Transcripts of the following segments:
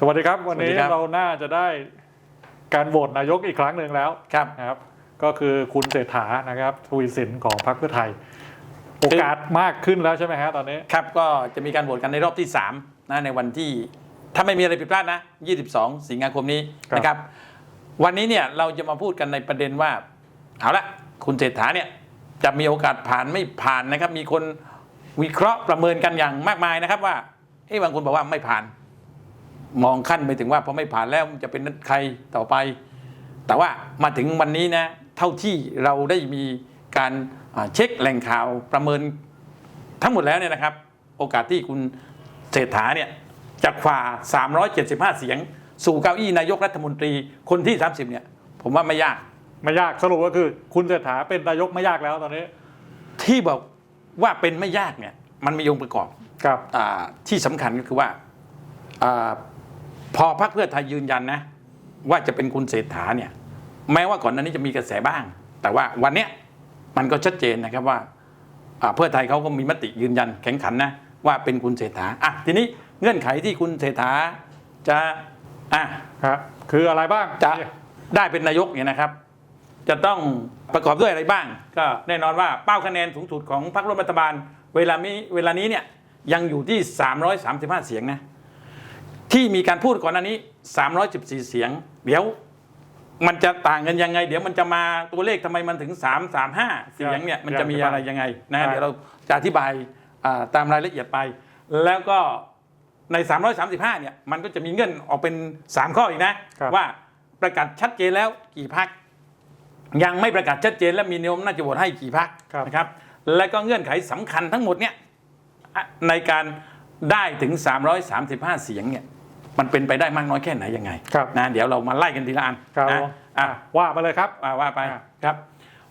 สวัสดีครับ วันนี้สวัสดีครับ เราน่าจะได้การโหวตนายกอีกครั้งหนึ่งแล้วครับ นะครับ ก็คือคุณเศรษฐานะครับทวีสินของพรรคเพื่อไทย โอกาสมากขึ้นแล้วใช่ไหมฮะตอนนี้ ครับก็จะมีการโหวตกันในรอบที่3นะในวันที่ถ้าไม่มีอะไรผิดพลาดนะ 22 สิงหาคมนี้ครับ นะครับ วันนี้เนี่ยเราจะมาพูดกันในประเด็นว่า เอาละคุณเศรษฐาเนี่ยจะมีโอกาสผ่านไม่ผ่านนะครับ มีคนวิเคราะห์ประเมินกันอย่างมากมายนะครับว่าเอ้บางคนบอกว่าไม่ผ่าน มองขั้นไปถึงว่าพอไม่ผ่านแล้วมันจะเป็นใครต่อไป แต่ว่ามาถึงวันนี้นะเท่าที่เราได้มีการอ่าเช็คแหล่งข่าวประเมินทั้งหมดแล้วเนี่ยนะครับ โอกาสที่คุณเศรษฐาเนี่ยจะคว้า375 เสียง สู่เก้าอี้นายกรัฐมนตรีคนที่ 30 เนี่ย ผมว่าไม่ยาก ไม่ยากสรุปก็คือ คุณเศรษฐาเป็นนายกไม่ยากแล้วตอนนี้ ที่บอกว่าเป็นไม่ยากเนี่ย มันมีองค์ประกอบครับอาที่สำคัญก็คือว่าอา พอพรรคเพื่อไทยยืนยันนะ ว่าจะเป็นคุณเศรษฐาเนี่ยแม้ว่าก่อนหน้านี้จะมีกระแสบ้าง แต่ว่าวันเนี้ยมันก็ชัดเจนนะครับว่าอ่าเพื่อไทยเขาก็มีมติยืนยันแข็งขันนะว่าเป็นคุณเศรษฐาอะทีนี้เงื่อนไขที่คุณเศรษฐาจะอะครับคืออะไรบ้างจะได้เป็นนายกเนี่ยนะครับ จะต้องประกอบด้วยอะไรบ้าง ก็แน่นอนว่าเป้าคะแนนสูงสุดของพรรคร่วมรัฐบาล เวลานี้เวลานี้เนี่ยยังอยู่ที่ 335 เสียงนะ ที่มีการพูดก่อนหน้านี้ 314 เสียง เดี๋ยวมันจะต่างกันยังไง เดี๋ยวมันจะมาตัวเลขทำไมมันถึง 335 เสียงเนี่ยมันจะมีอะไรยังไงนะเดี๋ยวเราจะอธิบายอ่าตามรายละเอียดไป แล้วก็ใน 335 เนี่ยมันก็จะมีเงื่อนออกเป็น 3 ข้ออีกนะครับว่าประกาศชัดเจนแล้วกี่พัก ยังไม่ประกาศชัดเจนและมีแนวโน้มน่าจะโหวตให้กี่พักครับนะครับ และก็เงื่อนไขสำคัญทั้งหมดเนี่ยอะในการได้ถึง 335 เสียงเนี่ย มันเป็นไปได้มากน้อยแค่ไหนยังไงครับนะเดี๋ยวเรามาไล่กันทีละอันครับนะผมอะว่ามาเลยครับว่าว่าไปอะครับ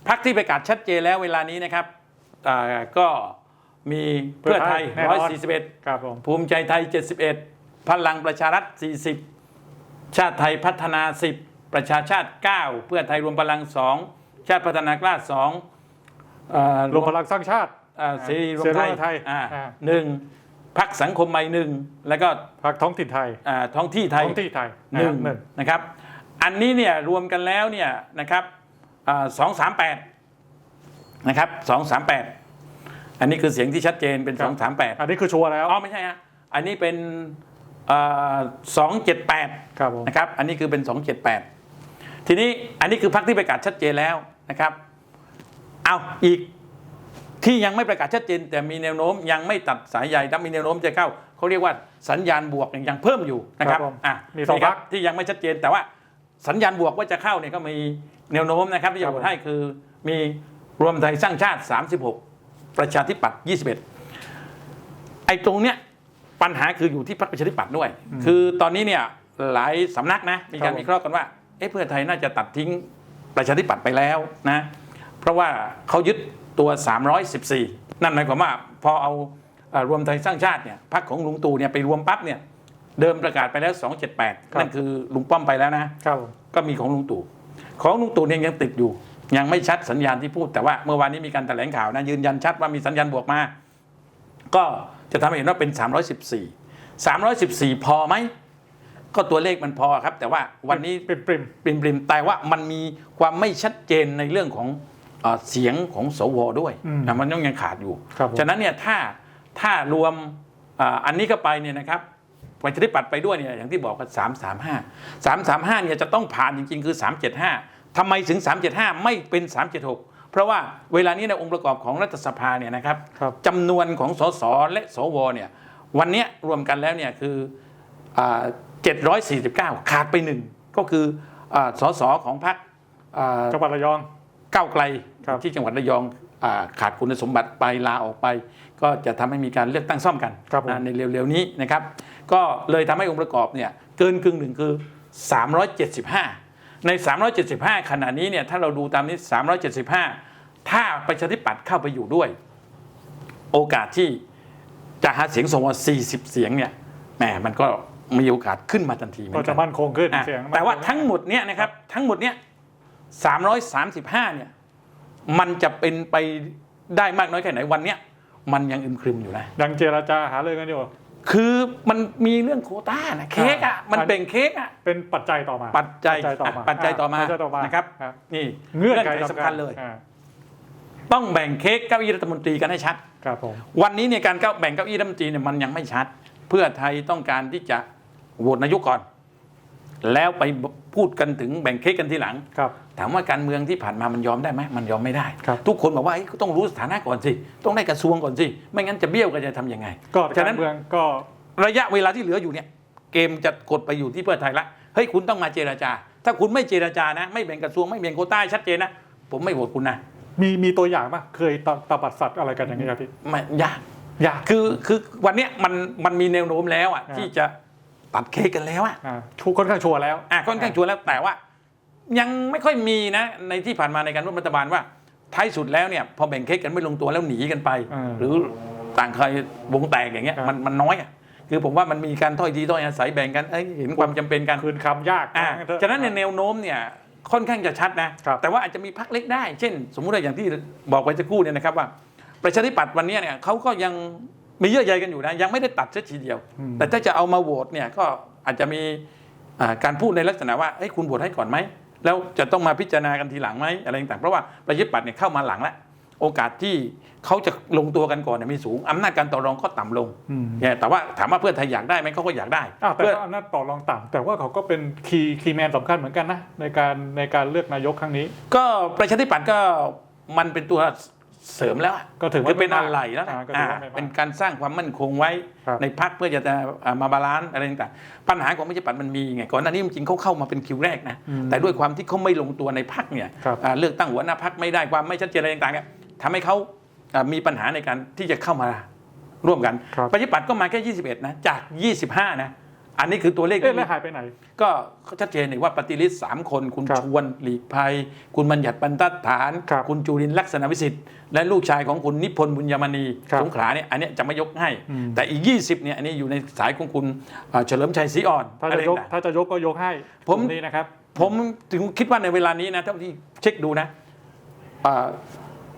พักที่ประกาศชัดเจนแล้วเวลานี้นะครับอ่าก็มีเพื่อไทยแน่นอน141ครับผมภูมิใจไทย 71 พลังประชารัฐ 40 ชาติไทยพัฒนา 10 ประชาชาติ 9 เพื่อไทยรวมพลัง 2 ชาติพัฒนากล้า2เอ่อรวมพลังสร้างชาติเอ่อเสรีรวมเสรีรวมไทยไทยอ่าอ่าหนึ่ง พักสังคมใหม่หนึ่งแล้วก็พรรคท้องถิ่นไทยอ่าท้องที่ไทยท้องที่ไทยหนึ่งหนึ่งนะครับ อันนี้เนี่ยรวมกันแล้วเนี่ยนะครับสองสามแปดนะครับสองสามแปดอันนี้คือเสียงที่ชัดเจนเป็นครัสบองสามแปดอันนี้คือชัวร์แล้วอ๋อไม่ใช่ฮะอันนี้เป็นสองเจ็ดแปดครับผมนะครับอันนี้คือเป็นสองเจ็ดแปดทีนี้อันนี้คือพักที่ประกาศชัดเจนแล้วนะครับ เอาอีก ที่ยังไม่ประกาศชัดเจน แต่มีแนวโน้มยังไม่ตัดสายใยและมีแนวโน้มจะเข้าเขาเรียกว่าสัญญาณบวกยังเพิ่มอยู่นะครับครับผมอะมีสองนี่ครัพรรค ที่ยังไม่ชัดเจน แต่ว่าสัญญาณบวกว่าจะเข้าเนี่ยก็มีแนวโน้มนะครับที่จะโหวตให้คือมีรวมไทยสร้างชาติ 36 ประชาธิปัตย์21 ไอ้ตรงเนี้ยปัญหาคืออยู่ที่พรรคประชาธิปัตย์ด้วย คือตอนนี้เนี่ยหลายสำนักนะมีการครับผม วิเคราะห์กันว่าเอ๊ะเพื่อไทยน่าจะตัดทิ้งประชาธิปัตย์ไปแล้วนะ เพราะว่าเขายึด ตัว 314 นั่นหมายความว่าพอเอาเอ่อรวมไทยสร้างชาติเนี่ยพรรคของลุงตู่เนี่ยไปรวมปั๊บเนี่ยเดิมประกาศไปแล้ว 278 นั่นคือลุงป้อมไปแล้วนะครับผมก็มีของลุงตู่ของลุงตู่เนี่ยยังติดอยู่ ยังไม่ชัดสัญญาณที่พูดแต่ว่าเมื่อวานนี้มีการแถลงข่าวนะยืนยันชัดว่ามีสัญญาณบวกมา ก็จะทำให้เห็นว่าเป็น 314 314 พอไหมก็ตัวเลขมันพอครับ แต่ว่าวันนี้ปริมปริมปริมปริมๆแต่ว่ามันมีความไม่ชัดเจนในเรื่องของ เอ่อเสียงของสวด้วยอืมนะมันยังยังขาดอยู่ครับผมฉะนั้นเนี่ยถ้าถ้ารวมอ่าอันนี้เข้าไปเนี่ยนะครับประชาธิปัตย์ไปด้วยเนี่ยอย่างที่บอกกันสามสามห้าสามสามห้าเนี่ยจะต้องผ่านจริง ๆ คือสามเจ็ดห้าทำไมถึงสามเจ็ดห้าไม่เป็นสามเจ็ดหกเพราะว่าเวลานี้ในองค์ประกอบของรัฐสภาเนี่ยนะครับครับจำนวนของสสและสวเนี่ยวันเนี้ยรวมกันแล้วเนี่ยคือเจ็ดร้อยสี่สิบเก้าขาดไปหนึ่งก็คืออาสสของพรรคอ่าจังหวัดระยอง ก้าวไกลครับที่จังหวัดระยองอาขาดคุณสมบัติไปลาออกไป ก็จะทำให้มีการเลือกตั้งซ่อมกันครับผมนะในเร็วๆนี้นะครับ ก็เลยทำให้องค์ประกอบเนี่ยเกินกึ่งหนึ่งคือ 375 ใน 375 ขณะนี้เนี่ยถ้าเราดูตามนี้ 375 ถ้าประชาธิปัตย์เข้าไปอยู่ด้วย โอกาสที่จะหาเสียงสว40 เสียงเนี่ยแหมมันก็มีโอกาสขึ้นมาทันทีเหมือก็นกัจะนมั่นคงขึ้นอะเสียงแต่ว่าทั้งหมดเนี้ยนะครับทั้งหมดเนี้ย 335เนี่ยมันจะเป็นไปได้มากน้อยแค่ไหนวันเนี้ยมันยังอึมครึมอยู่นะยังเจรจาหาเรื่องกันอยู่คือมันมีเรื่องโควต้านะเค้กอะอ่ามัมันแบ่งเค้กอะเป็นปัจจัยต่อมา ปัจจัยต่อมาอะปัจจัยต่อมาปัจจัยต่อมานะครับครับนี่เงื่อนไขสำคัญเลยอ่าต้องแบ่งเค้กเก้าอี้รัฐมนตรีกันให้ชัดครับผมวันนี้เนี่ยการเก้าแบ่งเก้าอี้รัฐมนตรีเนี่ยมันยังไม่ชัด เพื่อไทยต้องการที่จะโหวตนายกก่อน แล้วไปพูดกันถึงแบ่งเค้กกันทีหลังครับถามว่าการเมืองที่ผ่านมามันยอมได้ไหมมันยอมไม่ได้ครับทุกคนบอกว่าเอ้ยต้องรู้สถานะก่อนสิ ต้องได้กระทรวงก่อนสิ ไม่งั้นจะเบี้ยวกันจะทำยังไง ก็ฉะกานั้รนเมืองก็ระยะเวลาที่เหลืออยู่เนี่ย เกมจะกดไปอยู่ที่เพื่อไทยละเฮ้ยคุณต้องมาเจราจา ถ้าคุณไม่เจราจานะ ไม่แบ่งกระทรวงไม่แบ่งโควต้าให้ชัดเจนนะผมไม่โหวตคุณนะมีมีตัวอย่างป่ะเคยตตบัดสัตว์อะไรกันอย่างนี้ครับพี่ไม่ยากยากคือคือวันเนี้ยมันมันมีแนวโน้มแล้วอะอ่าที่จะ ตัดเค้กกันแล้วอะอ่าชูค่อนข้างชัวร์แล้ว อะค่อนข้างชัวร์แล้วแต่ว่า ยังไม่ค่อยมีนะ ในที่ผ่านมาในการร่วมรัฐบาลว่าท้ายสุดแล้วเนี่ยพอแบ่งเค้กกันไม่ลงตัวแล้วหนีกันไป อ่าหรือต่างใครวงแตกอย่างเงี้ยครับ มันมันน้อยอะคือผมว่ามันมีการถ้อยทีถ้อยอาศัยแบ่งกันเอ้ยเห็นความจำเป็นกัน คืนคำยากอ่าว่างั้เถอ ฉะนั้นในแนวโน้มเนี่ยค่อนข้างจะชัดนะ ครับ แต่ว่าอาจจะมีพักเล็กได้ เช่น สมมุติว่าอย่างที่บอกไปสักครู่เนี่ยนะครับว่า ประชาธิปัตย์วันเนี้ยเนี่ยเขาก็ยัง มีเยื่อใยกันอยู่นะยังไม่ได้ตัดซะทีเดียวอืมแต่ถ้าจะเอามาโหวตเนี่ยก็อาจจะมีอ่าการพูดในลักษณะว่าเอ้ยคุณโหวตให้ก่อนไหมแล้วจะต้องมาพิจารณากันทีหลังไหมอะไรต่างๆเพราะว่าประชาธิปัตย์เนี่ยเข้ามาหลังแล้วโอกาสที่เขาจะลงตัวกันก่อนเนี่ยมีสูงอำนาจการต่อรองก็ต่ำลงอืมเนี่ยแต่ว่าถามว่าเพื่อไทยอยากได้ไหมเขาก็อยากได้อ้าวแต่เพื่อก็อำนาจต่อรองต่ำแต่ว่าเขาก็เป็นคีย์คีย์แมนสำคัญเหมือนกันนะในการในการเลือกนายกครั้งนี้ ก็ประชาธิปัตย์ก็มันเป็นตัว เสริมแล้วอะก็ถือว่าคือเป็นไม่มากอะไรแล้วนะอ่าก็ถือว่าไม่อ่ามากเป็นการสร้างความมั่นคงไว้ครับในพักเพื่อจะอ่ามาบาลานซ์อะไรต่างๆปัญหาของประชาธิปัตย์มันมีไงก่อนหน้านี้จริงๆเขาเข้ามาเป็นคิวแรกนะอืมแต่ด้วยความที่เขาไม่ลงตัวในพักเนี่ยครับอ่าเลือกตั้งหัวหน้าพักไม่ได้ความไม่ชัดเจนอะไรต่างๆเนี่ยทำให้เขาอ่ามีปัญหาในการที่จะเข้ามาร่วมกันครับประชาธิปัตย์ก็มาแค่ 21 นะ จาก 25 นะ อันนี้คือตัวเลขเอ๊ะที่แล้วหายไปไหน ก็ชัดเจนเลยว่าปฏิริษีสามคน คุณครับชวนหลีกภัย คุณบัญญัติบรรทัดฐาน ครับณจุรินทร์ลักษณะวิสิทธิ์ และลูกชายของคุณนิพนธ์บุญยมณีครับสงขลาเนี่ยอันเนี้ยจะไม่ยกให้ อืม แต่อีก 20เนี่ยอันนี้อยู่ในสายของคุณเอ่อเฉลิมชัยศรีอ่อนถ้าอะจะไรยกต่าง ถ้าจะยกก็ยกให้ผม ตรงนี้นะครับ ผมถึงคิดว่าในเวลานี้นะเท่าที่เช็คดูนะเอ่อ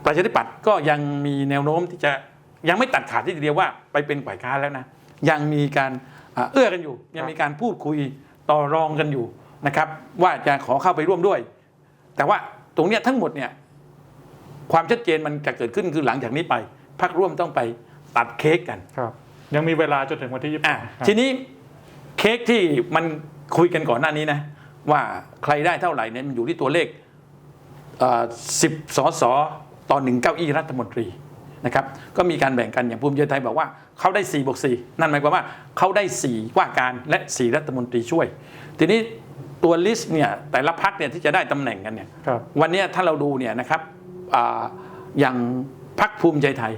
ประชาธิปัตย์ก็ยังมีแนวโน้มที่จะยังไม่ตัดขาดที่ทีเดียวว่าไปเป็นฝ่ายค้านแล้วนะ ยังมีการอ่า เอื้อกันอยู่ ยังมีการพูดคุยต่อรองกันอยู่นะครับ ว่าจะขอเข้าไปร่วมด้วย แต่ว่าตรงเนี้ยทั้งหมดเนี่ยความชัดเจนมันจะเกิดขึ้นคือหลังจากนี้ไปพักร่วมต้องไปตัดเค้กกันครับยังมีเวลาจนถึงวันที่ยี่สิบอะทีนี้เค้กที่มันคุยกันก่อนหน้านี้นะ ว่าใครได้เท่าไหร่เนี่ยมันอยู่ที่ตัวเลขสิบสสต่อหนึ่งเก้าอี้รัฐมนตรี นะครับก็มีการแบ่งกันอย่างภูมิใจไทยบอกว่าเขาได้4บวก4นั่นหมายความว่าเขาได้ 4 ว่าการและ 4 รัฐมนตรีช่วย ทีนี้ตัวลิสต์เนี่ยแต่ละพักเนี่ยที่จะได้ตำแหน่งกันเนี่ยครับวันเนี้ยถ้าเราดูเนี่ยนะครับอาอย่างพักภูมิใจไทย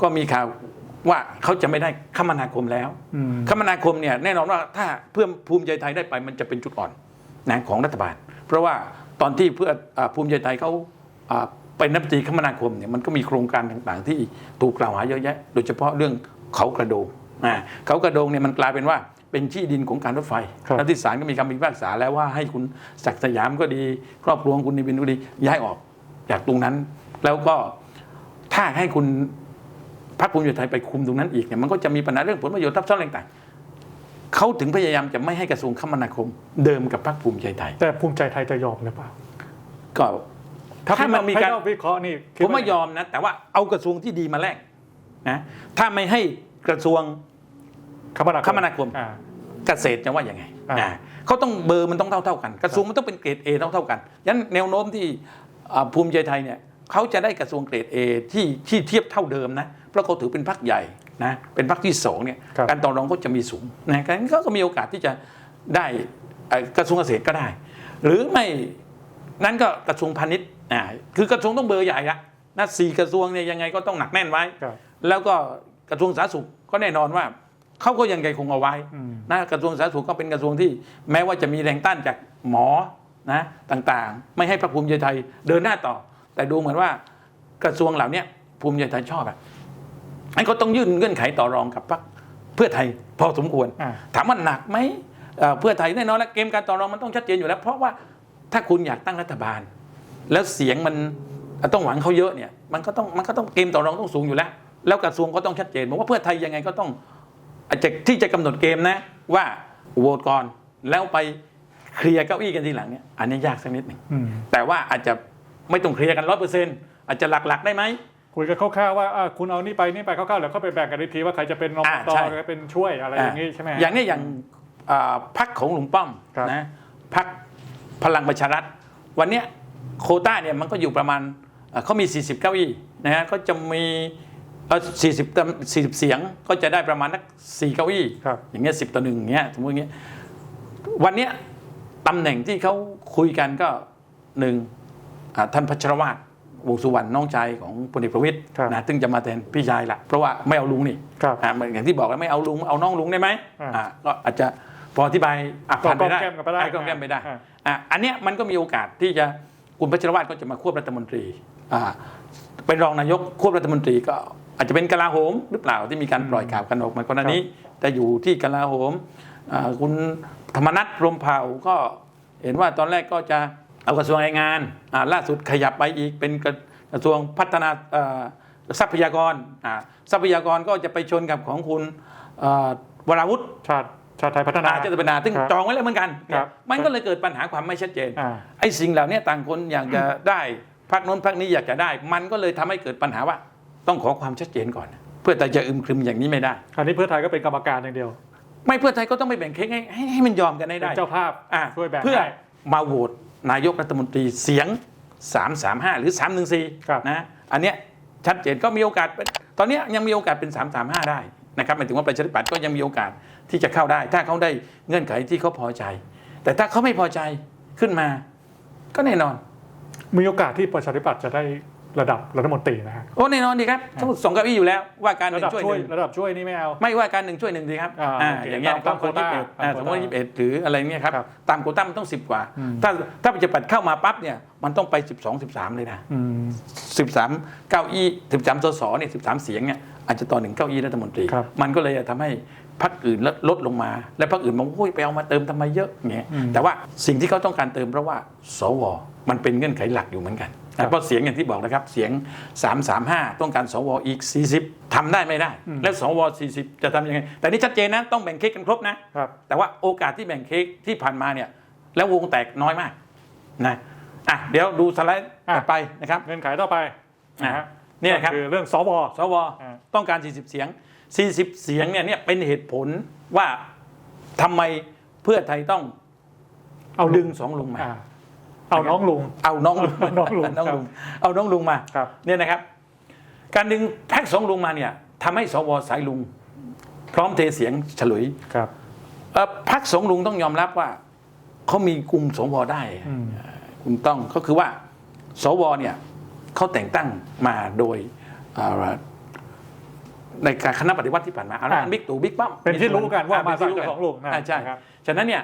ก็มีข่าวว่าเขาจะไม่ได้คมนาคมแล้วอืมคมนาคมเนี่ยแน่นอนว่าถ้าเพื่อภูมิใจไทยได้ไปมันจะเป็นจุดอ่อนนะของรัฐบาล เพราะว่าตอนที่เพื่ออาภูมิใจไทยเขาอ่า เป็นนักตรีคมนาคมเนี่ยมันก็มีโครงการต่างๆ ที่ถูกกล่าวหาเยอะแยะ โดยเฉพาะเรื่องเขากระโดงอ่าเขากระโดงเนี่ยมันกลายเป็นว่าเป็นที่ดินของการรถไฟครับแล้วที่ศาลก็มีคำพิพากษาแล้วว่าให้คุณศักดิ์สยามก็ดี ครอบครัวของคุณนิวินก็ดีย้ายออกจากตรงนั้น แล้วก็ถ้าให้คุณพรรคภูมิใจไทยไปคุมตรงนั้นอีกเนี่ยมันก็จะมีปัญหาเรื่องผลประโยชน์ทับซ้อนอะไรต่างๆเขาถึงพยายามจะไม่ให้กระทรวงคมนาคม เดิมกับพรรคภูมิใจไทย แต่ภูมิใจไทยจะยอมหรือเปล่าก็ ถ้ามันมีการให้เวิเคราะห์นี่คิดผมว่าไม่ยอมนะ แต่ว่าเอากระทรวงที่ดีมาแลกนะถ้าไม่ให้กระทรวง คมนาคม คมนาคม อ่า เกษตรจะว่ายังไงอ่าอ่าเขาต้องเบอร์มันต้องเท่าเท่าๆกัน กระทรวงมันต้องเป็นเกรด A เท่าเท่าๆกันยันแนวโน้มที่อ่าภูมิใจไทยเนี่ยเขาจะได้กระทรวงเกรด A ที่ที่เทียบเท่าเดิมนะเพราะเขาถือเป็นพรรคใหญ่นะเป็นพรรคที่สองเนี่ยครับ การต่อรองก็จะมีสูงนะการเขาก็มีโอกาสที่จะได้เอ่อกระทรวงเกษตรก็ได้ หรือไม่ นั้นก็กระทรวงพาณิชย์อ่าคือกระทรวงต้องเบอร์ใหญ่ละนะสี่กระทรวงเนี่ยยังไงก็ต้องหนักแน่นไว้ครับแล้วก็กระทรวงสาธารณสุขก็แน่นอนว่าเขาก็ยังไงคงเอาไว้อืมนะกระทรวงสาธารณสุขก็เป็นกระทรวงที่ แม้ว่าจะมีแรงต้านจากหมอนะต่างๆ ไม่ให้พรรคภูมิใจไทยเดินหน้าต่อ แต่ดูเหมือนว่ากระทรวงเหล่าเนี้ยภูมิใจไทยชอบอะไอ้ก็ต้องยื่นเงื่อนไขต่อรองกับพรรคเพื่อไทยพอสมควรอ่าถามว่าหนักไหมเอ่อเพื่อไทยแน่นอนแล้วเกมการต่อรองมันต้องชัดเจนอยู่แล้ว เพราะว่า ถ้าคุณอยากตั้งรัฐบาล แล้วเสียงมันต้องหวังเขาเยอะเนี่ยมันก็ต้องมันก็ต้องเกมต่อรองต้องสูงอยู่แล้ว แล้วกระทรวงก็ต้องชัดเจนผมว่าเพื่อไทยยังไงก็ต้องอาจจะที่จะกำหนดเกมนะว่าโหวตก่อนแล้วไปเคลียร์เก้าอี้กันทีหลังเนี่ยอันนี้ยากสักนิดหนึ่งอืมแต่ว่าอาจจะไม่ต้องเคลียร์กันร้อยเปอร์เซ็นต์อาจจะหลักๆได้ไหมคุยกันคร่าวๆว่าอะคุณเอานี่ไปนี่ไปคร่าวๆแล้วเข้าไปแบ่งกันอีกทีว่าใครจะเป็นนอ่าตใช่ใครเป็นช่วยอะไรอย่างนี้ใช่ไหมฮะอย่างเนี้ยอย่างอ่าพักของลุงป้อมครับนะพัก พลังประชารัฐ วันเนี้ยโควต้าเนี่ยมันก็อยู่ประมาณอ่าเขามี 40 เก้าอี้นะฮะก็จะมีเอ่อ40ตำ40 เสียงก็จะได้ประมาณนัก4เก้าอี้ครับอย่างเงี้ย10ต่อหนึ่งอย่างเงี้ยสมมติอย่างเงี้ยวันเนี้ยตำแหน่งที่เขาคุยกันก็หนึ่งอ่าท่านพัชรวาทวงษ์สุวรรณน้องชายของพลเอกประวิตยครับนะซึ่งจะมาแทนพี่ชายละเพราะว่าไม่เอาลุงนี่ครับอ่าเหมือนอย่างที่บอกแล้วไม่เอาลุงเอาน้องลุงได้ไหมอ่าอ่าก็อาจจะพออธิบายอะผ่านไปได้ก็ก้อมแก้มกันไปได้อะก้อมแก้มไปได้ อะอันเนี้ยมันก็มีโอกาสที่จะคุณพัชรวาทก็จะมาควบรัฐมนตรีอ่าเป็นรองนายกควบรัฐมนตรีก็อาจจะเป็นกลาโหมหรือเปล่าที่มีการปล่อยข่าวกันออกมาก่อนหน้านี้ แต่อยู่ที่กลาโหมคุณธรรมนัฐรมเผ่าก็เห็นว่าตอนแรกก็จะเอากระทรวงแรงงานอ่าล่าสุดขยับไปอีกเป็นกระกระทรวงพัฒนาทรัพยากรทรัพยากรก็จะไปชนกับของคุณวราวุธ ชาติชาติไทยพัฒนา อาจจะเป็นนาซึ่งครับจองไว้แล้วเหมือนกันครับมันก็เลยเกิดปัญหาความไม่ชัดเจนอ่า ไอ้สิ่งเหล่านี้ต่างคนอยากจะได้พักโน้นพักนี้อยากจะได้ มันก็เลยทำให้เกิดปัญหาว่า ต้องขอความชัดเจนก่อน เพื่อแต่จะอึมครึมอย่างนี้ไม่ได้ คราวนี้เพื่อไทยก็เป็นกรรมการอย่างเดียวไม่เพื่อไทยก็ต้องไปแบ่งเค้กให้ให้ให้มันยอมกันให้เป็ได้นเจ้าภาพอะช่วยแบ่งเพื่อให้ มาโหวตนายกรัฐมนตรีเสียง 335 หรือครับ314นะอันเนี้ยชัดเจนก็มีโอกาสเป็นตอนเนี้ยยังมีโอกาสเป็น 335 ได้ นะครับหมายถึงว่าประชาธิปัตย์ก็ยังมีโอกาสที่จะเข้าได้ ถ้าเขาได้เงื่อนไขที่เขาพอใจ แต่ถ้าเขาไม่พอใจขึ้นมา ก็แน่นอน มีโอกาสที่ประชาธิปัตย์จะได้ ระดับรัฐมนตรีนะฮะโอ้แน่นอนดีครับทั้งสองเก้าอี้อยู่แล้วว่าการหระนึ่ดับงช่วยช่วยหนึ่งระดับช่วยนี่ไม่เอา ไม่ว่าการหนึ่งช่วยหนึ่งดีครับอ่าอ่าโอเคอย่างเงี้ยตามต้องคนโควยี่ต้าสิบเอ็ดตามสมมโควติต้ายี่สิบเอ็ดหรืออะไรเงี้ยครับครับตามโควต้ามันต้องสิบกว่า อืม ถ้าถ้าประชาธิปัตย์เข้ามาปั๊บเนี่ยมันต้องไปสิบสองสิบสามเลยนะ อืมสิบสามเก้าอี้สิบสามสสเนี่ยสิบสามเสียงเนี่ยอาจจะต่อหนึ่งเก้าอี้รัฐมนตรี ครับมันก็เลยทำให้พรรคอื่นลดลดลงมา และพรรคอื่นมองโอ้ยไปเอามาเติมทำไมเยอะเงี้ยอืม แต่ว่าสิ่งที่เขาต้องการเติมเพราะว่าสวมันเป็นเงื่อนไขหลักอยู่เหมือนกัน ครับเพราะเสียงอย่างที่บอกนะครับเสียง 335 ต้องการสวอีก 40ทำได้ไม่ได้ แล้วสว40 จะทำยังไง แต่นี่ชัดเจนนะต้องแบ่งเค้กกันครบนะครับแต่ว่าโอกาสที่แบ่งเค้กที่ผ่านมาเนี่ยแล้ววงแตกน้อยมากนะอะเดี๋ยวดูสไลด์อะต่อไปนะครับเงื่อนไขต่อไปนะฮะเนี่ยครับก็คือเรื่องสวสวอ่าต้องการ 40 เสียง 40 เสียงเนี่ยเนี่ยเป็นเหตุผลว่าทำไมเพื่อไทยต้องเอาลุดึงงสองลุงมาอ่า เอาน้องลุง เอาน้องลุงน้องลุง น้องลุง เอาน้องลุงมาครับเนี่ยนะครับ การดึงแพ็กสองลุงมาเนี่ยทำให้สวสายลุง พร้อมเทเสียงฉลุยครับเอ่อพักสองลุงต้องยอมรับว่าเขามีกลุ่มสวได้อืมคุณต้องก็คือว่า สวเนี่ยเขาแต่งตั้งมาโดยเอ่อในการคณะปฏิวัติที่ผ่านมาเอาละอ่าบิ๊กตู่บิ๊กป้อมเป็นที่รู้กันว่าอ่มาเป็นที่จากสองลุงนะอ่าใช่นะครับฉะนั้นเนี่ย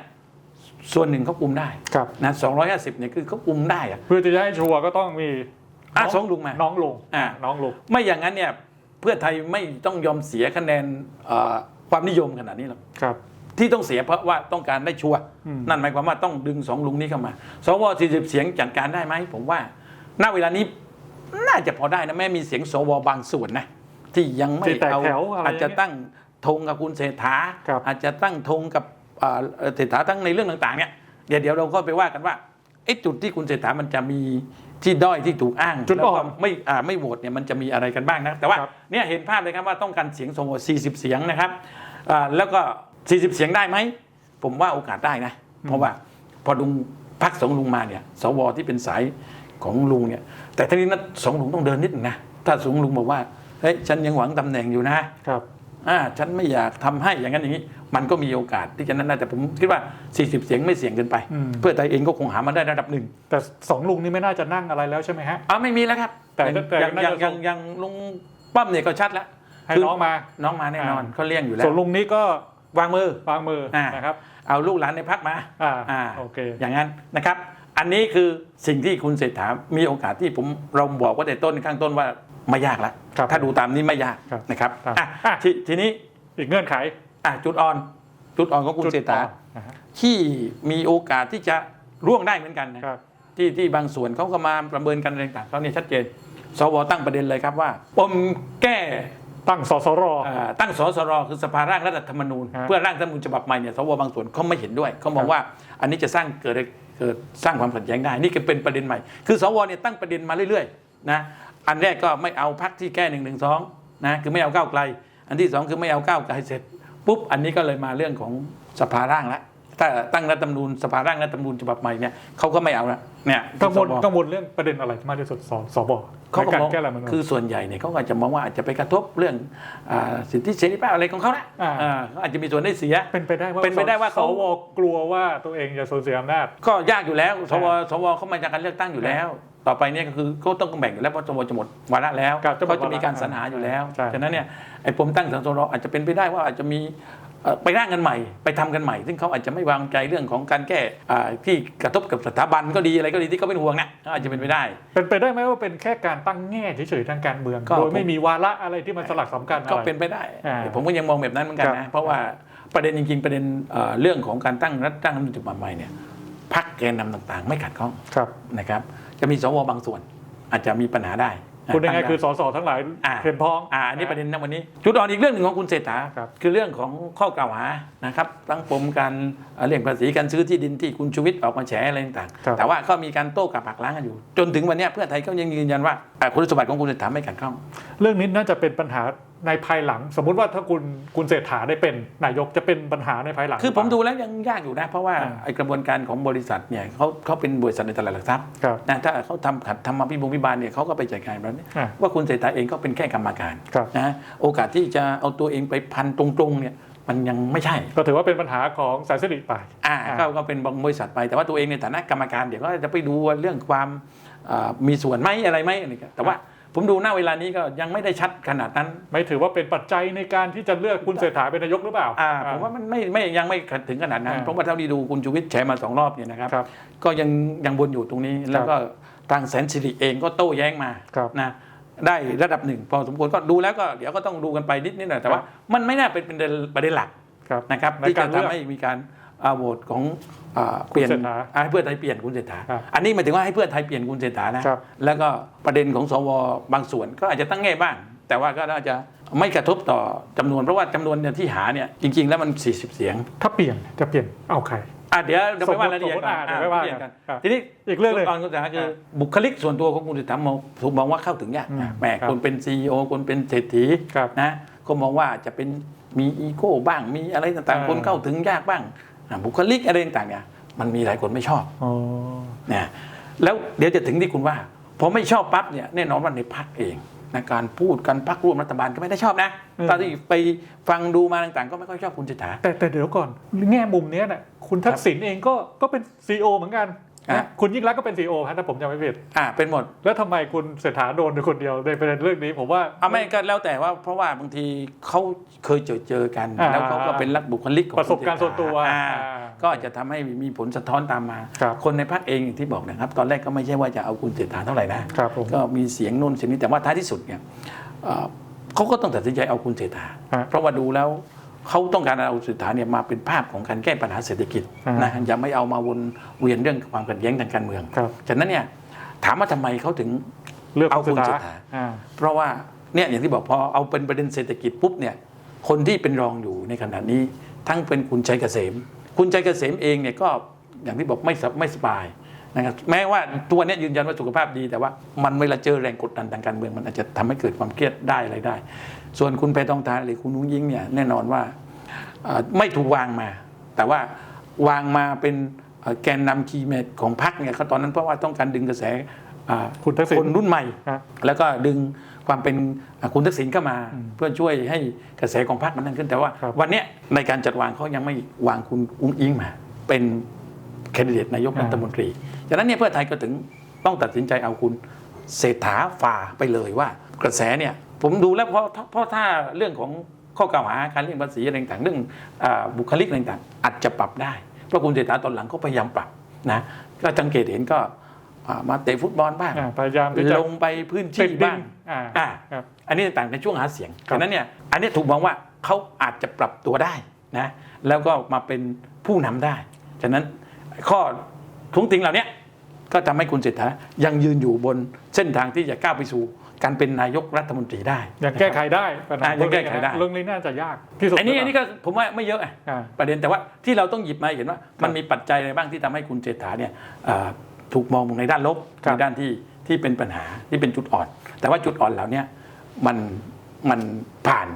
ส่วนหนึ่งเขากลุ่มได้ครับ นะสองร้อยห้าสิบเนี่ยคือเขากลุ่มได้อะเพื่อที่จะให้ชัวร์ก็ต้องมีอะน้สองลุงมาน้องลุงอ่าน้องลุงไม่อย่างนั้นเนี่ยเพื่อไทยไม่ต้องยอมเสียคะแนนเอ่อความนิยมขนาดนี้หรอกครับ ที่ต้องเสียเพราะว่าต้องการได้ชัวร์อืมนั่นหมายความว่าต้องดึงสองลุงนี้เข้ามาสว40เสียงจัดการได้ไหมผมว่าณเวลานี้น่าจะพอได้นะแม้มีเสียงสวบางส่วนนะที่ยังไม่ที่แตกเอาแถวอะไรอาจจะอย่างเงี้ยตั้งธงกับคุณเศรษฐาครับอาจจะตั้งธงกับอ่า เศรษฐาทั้งในเรื่องต่างๆเนี่ยเดี๋ยวเดี๋ยวเราก็ไปว่ากันว่าไอ้จุดที่คุณเศรษฐามันจะมีที่ด้อยที่ถูกอ้างจุดอ่อนแล้วก็ไม่อ่าไม่โหวตเนี่ยมันจะมีอะไรกันบ้างนะแต่ว่าครับ เนี่ยเห็นภาพเลยครับว่าต้องการเสียงสว40 เสียงนะครับอ่าแล้วก็ 40 เสียงได้ไหม ผมว่าโอกาสได้นะ เพราะว่าพอลุงพักสองลุงมาเนี่ยสวที่เป็นสายของลุงเนี่ยแต่ทีนี้นะสองลุงต้องเดินนิดหนึงนะถ้าสองลุงบอกว่าเฮ้ยฉันยังหวังตำแหน่งอยู่นะ ครับ อ่าฉันไม่อยากทำให้อย่างนั้นอย่างนี้ มันก็มีโอกาสที่จะนั้นนะแต่ผมคิดว่า 40 เสียงไม่เสี่ยงเกินไปอืมเพื่อไทยเองก็คงหามาได้ระดับหนึ่ง แต่สองลุงนี่ไม่น่าจะนั่งอะไรแล้วใช่ไหมฮะอ่าไม่มีแล้วครับ แต่แต่อย่างน่าอย่างจะอย่างอย่างลุงป้อมเนี่ยก็ชัดแล้วให้คือน้องมาน้องมาแน่นอนอ่าเขาเลี้ยงอยู่แล้ส่ววนลุงนี้ก็วางมือวางมืออ่านนะครับเอาลูกหลานในพักมาอ่าอ่าโอเคอย่างนั้นนะครับ อันนี้คือสิ่งที่คุณเศรษฐามีโอกาสที่ผมเราบอกว่าแต่ต้นข้างต้นว่า ไม่ยากแล้วครับถ้าดูตามนี้ไม่ยากครับนะครับครับอะอะ ททีนี้อีกเงื่อนไขอะจุดอ่อน จุดอ่อนของคุณเศรษฐาจุดอ่อนนะฮะที่มีโอกาสที่จะร่วงได้เหมือนกันนะครับ ที่ที่บางส่วนเขาก็มาประเมินกันอะไรต่างๆเขาเนี่ยชัดเจน สวตั้งประเด็นเลยครับว่าปมแก้ตั้งสสร เอ่อตั้งสสรคือสภาร่างรัฐธรรมนูญ ฮะ เพื่อร่างรัฐธรรมนูญฉบับใหม่เนี่ยสวบางส่วนเขาไม่เห็นด้วยเขามองครับว่าอันนี้จะสร้างเกิดเกิดสร้างความขัดแย้งได้นี่ก็เป็นประเด็นใหม่ คือสวเนี่ยตั้งประเด็นมาเรื่อยๆนะ อันแรกก็ไม่เอาพักที่แก้หนึ่งหนึ่งสองนะคือไม่เอาก้าวไกล อันที่สองคือไม่เอาก้าวไกลเสร็จปุ๊บอันนี้ก็เลยมาเรื่องของสภาร่างละถ้าตั้งรัฐธรรมนูญสภาร่างรัฐธรรมนูญฉบับใหม่เนี่ยเขาก็ไม่เอาละเนี่ยกังวลสวกังวลเรื่องประเด็นอะไรมากที่สุดสสบเขาในก็การมองแก้รัฐธรรมนูญคือส่วนใหญ่เนี่ยเขาก็อาจจะมองว่าอาจจะไปกระทบเรื่องอาสิทธิเสรีภาพอะไรของเขาละอ่าอ่าเขาอาจจะมีส่วนได้เสียเป็นไปได้ว่าเป็นไปได้ว่าสเขาวกลัวว่าตัวเองจะสูญเสียอำนาจก็ยากอยู่แล้ว สวอ่าสวเขามาจากการเลือกตั้งอยู่แล้ว ต่อไปเนี่ยก็คือเขาต้องแบ่งอยู่แล้วเพราะสวจะหมดวาระแล้วครับจะหมดเขาจะมีการวาระสรรหาอยู่แล้วใช่ฉะนั้นเนี่ยไอ้ผมตั้งสสรอาจจะเป็นไปได้ว่าอาจจะมีเอ่อไปร่างกันใหม่ ไปทำกันใหม่ ซึ่งเขาอาจจะไม่วางใจเรื่องของการแก้อ่าที่กระทบกับสถาบันก็ดีอะไรก็ดีที่เขาเป็นห่วงนะอาจจะเป็นไปได้ เป็นไปได้ไหมว่าเป็นแค่การตั้งแง่เฉยๆทางการเมืองก็โดยไม่มีวาระอะไรที่มันสลักสำคัญอะไรก็เป็นไปได้อ่าผมก็ยังมองแบบนั้นเหมือนกันครันะบเพราะว่าประเด็นจริงๆประเด็นเอ่อเรื่องของการตั้งรัฐตั้งรัฐมนตรีฉบับใหม่เนี่ยพักแกนนำต่างๆ ไม่ขัดข้องครับนะครับ จะมีสวบางส่วน อาจจะมีปัญหาได้คุณยังไงตั้ด้คือสสทั้งหลายอ่าเห็นพ้องอ่าอันนี้ประเด็นนะวันนี้ จุดอ่อนอีกเรื่องหนึ่งของคุณเศรษฐาครับคือเรื่องของข้อกล่าวหานะครับตั้งปมการเอ่อเรื่องภาษีการซื้อที่ดินที่คุณชูวิทย์ออกมาแฉอะไรต่างครับๆแต่ว่าก็มีการโต้กลับหักล้างกันอยู่ จนถึงวันเนี้ยเพื่อไทยก็ยังยืนยันว่าอ่าคุณสมบัติของคุณเศรษฐาไม่ขัดข้อง เรื่องนี้น่าจะเป็นปัญหา ในภายหลัง สมมุติว่าถ้าคุณคุณเศรษฐาได้เป็นนายกจะเป็นปัญหาในภายหลัง คือผมหรืดูเปล่าแล้วยังยากอยู่นะ เพราะว่าอ่าไอกระบวนการของบริษัทเนี่ยเขาเขาเป็นบริษัทในตลาดหลักทรัพย์ครับนะถ้าเขาทำขัดทำมาพิบงพิบาลเนี่ยเขาก็ไปจัดการแบบนี้อ่าว่าคุณเศรษฐาเองก็เป็นแค่กรรมการครับนะโอกาสที่จะเอาตัวเองไปพันตรงๆเนี่ยมันยังไม่ใช่ ก็ถือว่าเป็นปัญหาของสายสิริไปอ่าอ่าก็ก็เป็นบริษัทไปแต่ว่าตัวเองในฐานะกรรมการเดี๋ยวก็จะไปดูว่าเรื่องความอ่ามีส่วนไหมอะไรไหมอะไรกันแต่ว่า ผมดูหน้าเวลานี้ก็ยังไม่ได้ชัดขนาดนั้นไม่ถือว่าเป็นปัจจัยในการที่จะเลือกคุณเศรษฐาเป็นนายกหรือเปล่าอ่าผมว่ามันไม่ไม่ยังไม่ถึงขนาดนั้นอ่าเพราะว่าเท่าที่ดูคุณชูวิทย์แฉมาสองรอบเนี่ยนะครับครับก็ยังยังบนอยู่ตรงนี้แล้วก็ทางแสนสิริเองก็โต้แย้งมาครับนะได้ระดับหนึ่งพอสมควรก็ดูแล้วก็เดี๋ยวก็ต้องดูกันไปนิดนิดหน่อยแต่ว่ามันไม่น่าเป็นประเด็นประเด็นหลักครับนะครับในที่กาจะรเลือกทำให้มีการอาโหวตของอ่า เปลี่ยนคุณเศรษฐาอ่าให้เพื่อไทยเปลี่ยนคุณเศรษฐาครับอันนี้หมายถึงว่าให้เพื่อไทยเปลี่ยนคุณเศรษฐานะครับแล้วก็ประเด็นของสวบางส่วนก็อาจจะตั้งแง่บ้าง แต่ว่าก็น่าจะไม่กระทบต่อจำนวนเพราะว่าจำนวนเนี่ยที่หาเนี่ยจริง ๆ แล้วมัน 40 เสียง ถ้าเปลี่ยนจะเปลี่ยนเอาใครอะเดี๋ยวเดี๋ยวไปว่ารายละเอียดสมมุติกันอ่าเดี๋ยวไปว่าอะกันเดี๋ยวครับทีนี้อีกเรื่องหนึ่งจุดอ่อนคุณเศรษฐาคือบุคลิกส่วนตัวของคุณเศรษฐามองถูกมองว่าเข้าถึงยากอืมนะแหมครับคนเป็นซีอคนเป็นเศรษฐีครับนะก็มองว่าจะเป็นมีอีโก้บ้างมีอะไรต่างอ่าๆคนเข้าถึงยากบ้างอะ บุคลิกอะไรต่างๆเนี่ยมันมีหลายคนไม่ชอบอ๋อนะแล้วเดี๋ยวจะถึงที่คุณว่าพอไม่ชอบปั๊บเนี่ยแน่นอนว่าในพักเองนะการพูดกันพักร่วมรัฐบาลก็ไม่ได้ชอบนะ ตอนที่ไปฟังดูมาต่างๆ ก็ไม่ค่อยชอบคุณเศรษฐาแต่แต่เดี๋ยวก่อน แง่มุมเนี้ยน่ะคุณทักษิณเองก็ก็เป็นซีอเหมือนกัน อะนะคุณยิ่งรักษณ์ก็เป็นซีอฮะถ้าผมจำไม่ผิด อ่าเป็นหมด แล้วทำไมคุณเศรษฐาโดนคนเดียวในประเด็นเรื่องนี้ผมว่า เอาไม่ก็แล้วแต่ว่าเพราะว่าบางทีเขาเคยเจอเจอกัน อ่าแล้วเขาก็เป็นลักบุคลิกของประสบการณ์ส่วนตัวอ่าอ่าก็อาจจะทำให้มีผลสะท้อนตามมา ครับคนในพรรคเองอย่างที่บอกนะครับ ตอนแรกก็ไม่ใช่ว่าจะเอาคุณเศรษฐาเท่าไหร่นะครับผม ก็มีเสียงนู่นเสียงนี้แต่ว่าท้ายที่สุดเนี่ยเอ่อเขาก็ต้องตัดสินใจเอาคุณเศรษฐา ฮะ เพราะว่าดูแล้ว เขาต้องการเอาเศรษฐาเนี่ยมาเป็นภาพของการแก้ปัญหาเศรษฐกิจอ่านนะอย่าไม่เอามาวนเวียนเรื่องความขัดแย้งทางการเมืองครับฉะนั้นเนี่ยถามว่าทำไมเขาถึงเลือกเอาคุณคุณเศรเศรษษฐาฐาอ่าเพราะว่าเนี่ยอย่างที่บอกพอเอาเป็นประเด็นเศรษฐกิจปุ๊บเนี่ยคนที่เป็นรองอยู่ในขณะนี้ทั้งเป็นคุณชัยเกษม คุณชัยเกษมเองเนี่ยก็อย่างที่บอกไม่สบไม่สบาย นะครับแม้ว่าตัวเนี้ยยืนยันว่าสุขภาพดีแต่ว่ามันเวลาเจอแรงกดดันทางการเมืองมันอาจจะทำให้เกิดความเครียดได้อะไรได้ ส่วนคุณแพทองทานหรือคุณนุ้งยิ่งเนี่ยแน่นอนว่าเอ่อไม่ถูกวางมา แต่ว่าวางมาเป็นเอ่อแกนนำคีย์เมดของพรรคเนี่ยเขาตอนนั้นเพราะว่าต้องการดึงกระแสอ่าคุณทักษิณคนรุ่นใหม่ฮะแล้วก็ดึงความเป็นอะคุณทักษิณเข้ามา เพื่อช่วยให้กระแสของพรรคมันนั่นขึ้นแต่ว่าครับวันเนี้ยในการจัดวางเขายังไม่วางคุณอุ้งอิงมา เป็น แคนดิเดตนายกรัฐมนตรีฉะนั้นเนี่ยเพื่อไทยก็ถึงต้องตัดสินใจเอาคุณเศรษฐาฝ่าไปเลยว่ากระแสเนี่ยผมดูแล้วเพราะเพราะถ้าเรื่องของข้อกล่าวหาการเลี่ยงภาษีอะไรต่างๆเรื่องอาบุคลิกอะไรต่างๆอาจจะปรับได้ เพราะคุณเศรษฐาตอนหลังก็พยายามปรับนะก็สังเกตเห็นก็อ่ามาเตะฟุตบอลบ้างอ่าพยายามที่จะลงไปพื้นติที่ดดิ้บ้างงอ่าอ่าครับอันนี้ต่างๆในช่วงหาเสียงครับฉะนั้นเนี่ยอันนี้ถูกมองว่าเขาอาจจะปรับตัวได้นะแล้วก็มาเป็นผู้นำได้ฉะนั้น ข้อทุงติงเหล่านี้ก็ทำให้คุณเศรษฐายังยืนอยู่บนเส้นทางที่จะก้าวไปสู่การเป็นนายกรัฐมนตรีได้ยังแก้ไขได้ปัญหาอะยังแก้ไขได้เรื่องนี้น่าจะยากที่สุดอันนี้อันนี้ก็ผมว่าไม่เยอะอะอ่าประเด็นแต่ว่าที่เราต้องหยิบมาเห็นว่า มันมีปัจจัยอะไรบ้างที่ทำให้คุณเศรษฐาเนี่ยเอ่อถูกมองในด้านลบครับในด้านที่ที่เป็นปัญหาที่เป็นจุดอ่อน แต่ว่าจุดอ่อนเหล่าเนี้ยมันมันผ่าน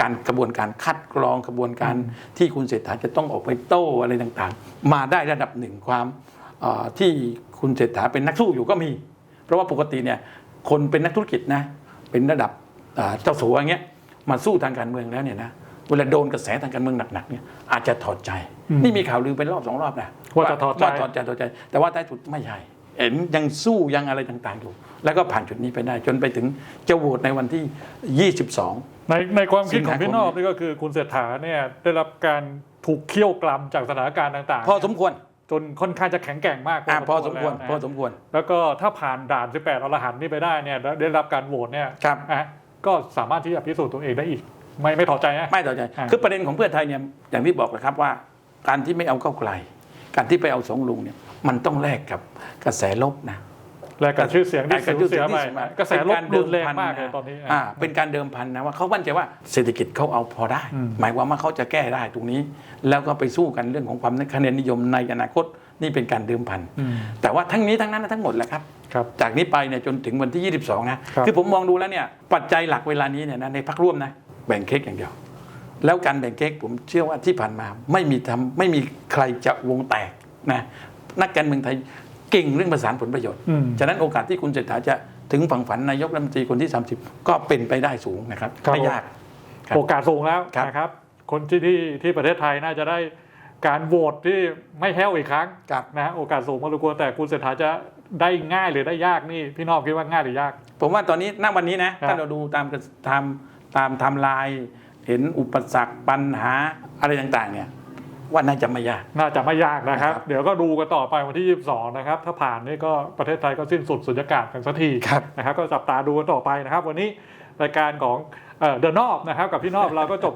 การกระบวนการคัดกรองกระบวนการที่คุณเศรษฐาจะต้องออกไปโต้อะไรต่างๆ มาได้ระดับหนึ่งความเอ่อที่คุณเศรษฐาเป็นนักสู้อยู่ก็มี เพราะว่าปกติเนี่ยคนเป็นนักธุรกิจนะเป็นระดับเอ่อเจ้าสัวอย่างเงี้ยมาสู้ทางการเมืองแล้วเนี่ยนะเวลาโดนกระแสทางการเมืองหนักๆเนี่ยอาจจะถอดใจ นี่มีข่าวลือเป็นรอบสองรอบนะว่าจะถอดใจว่าถอดใจถอดใจ แต่ว่าท้ายสุดไม่ใช่เห็นยังสู้ยังอะไรต่างๆอยู่ แล้วก็ผ่านจุดนี้ไปได้ จนไปถึงจะโหวตในวันที่ 22 ในในความคิดของสิงหาคมพี่นอบนี่ก็คือคุณเศรษฐาเนี่ยได้รับการถูกเคี่ยวกลัมจากสถานการณ์ต่างพอสมควรๆจนค่อนข้างจะแข็งแกร่งมากอะพอสมควรแล้วนะพอสมควร แล้วก็ถ้าผ่านด่าน 18อรหันต์นี่ไปได้เนี่ยแล้วได้รับการโหวตเนี่ยครับนะก็สามารถที่จะพิสูจน์ตัวเองได้อีก ไม่ไม่ถอดใจนะไม่ต่อใจอ่าคือประเด็นของเพื่อไทยเนี่ยอย่างที่บอกนะครับว่า การที่ไม่เอาเข้าไกล การที่ไปเอาสองลุงเนี่ยมันต้องแลกกับกระแสลบนะ และกับชื่อเสียงที่การสูญเสียที่ไปสูญมากระแสลบรุนแรงมากเลยะตอนนี้อ่าเป็นการเดิมพันนะว่าเขามั่นใจว่าเศรษฐกิจเขาเอาพอได้อืมหมายความว่าเขาจะแก้ได้ตรงนี้ แล้วก็ไปสู้กันเรื่องของความคะแนนนิยมในอนาคตนี่เป็นการเดิมพันอืมแต่ว่าทั้งนี้ทั้งนั้นทั้งหมดแหละครับครับจากนี้ไปเนี่ยจนถึงวันที่ 22 นะครับคือผมมองดูแล้วเนี่ยปัจจัยหลักเวลานี้เนี่ยนะในพักร่วมนะแบ่งเค้กอย่างเดียว แล้วการแบ่งเค้กผมเชื่อว่าที่ผ่านมาไม่มีทำไม่มีใครจะวงแตกนะนักการเมืองไทยเก่งเรื่องประสานผลประโยชน์อืมฉะนั้นโอกาสที่คุณเศรษฐาจะถึงฝั่งฝันนายกรัฐมนตรีคนที่ 30 ก็เป็นไปได้สูงนะครับครับไม่ยากครับโอกาสสูงแล้วครับนะครับ คนที่ที่ที่ประเทศไทยน่าจะได้การโหวตที่ไม่แห้วอีกครั้งครับนะโอกาสสูงพอสมควรแต่คุณเศรษฐาจะได้ง่ายหรือได้ยากนี่พี่นอบคิดว่าง่ายหรือยาก ผมว่าตอนนี้ณวันนี้นะครับถ้าเราดูตามกระตามตามไทม์ไลน์เห็นอุปสรรคปัญหาอะไรต่างๆเนี่ย ว่าน่าจะไม่ยาก น่าจะไม่ยากนะครับนะครับ เดี๋ยวก็ดูกันต่อไปวันที่ 22 นะครับ ถ้าผ่านนี่ก็ประเทศไทยก็สิ้นสุดสุญญากาศกันสักทีครับนะครับ ก็จับตาดูกันต่อไปนะครับ วันนี้รายการของเดอะนอบนะครับกับพี่นอบเราก็จบ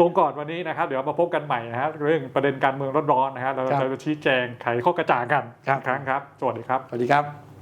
ลงก่อนวันนี้นะครับ เดี๋ยวมาพบกันใหม่นะครับเรื่องประเด็นการเมืองร้อนๆนะครับเราครับจะชี้แจงไขข้อกระจ่างกันครับอีกครั้งครับ สวัสดีครับ สวัสดีครับ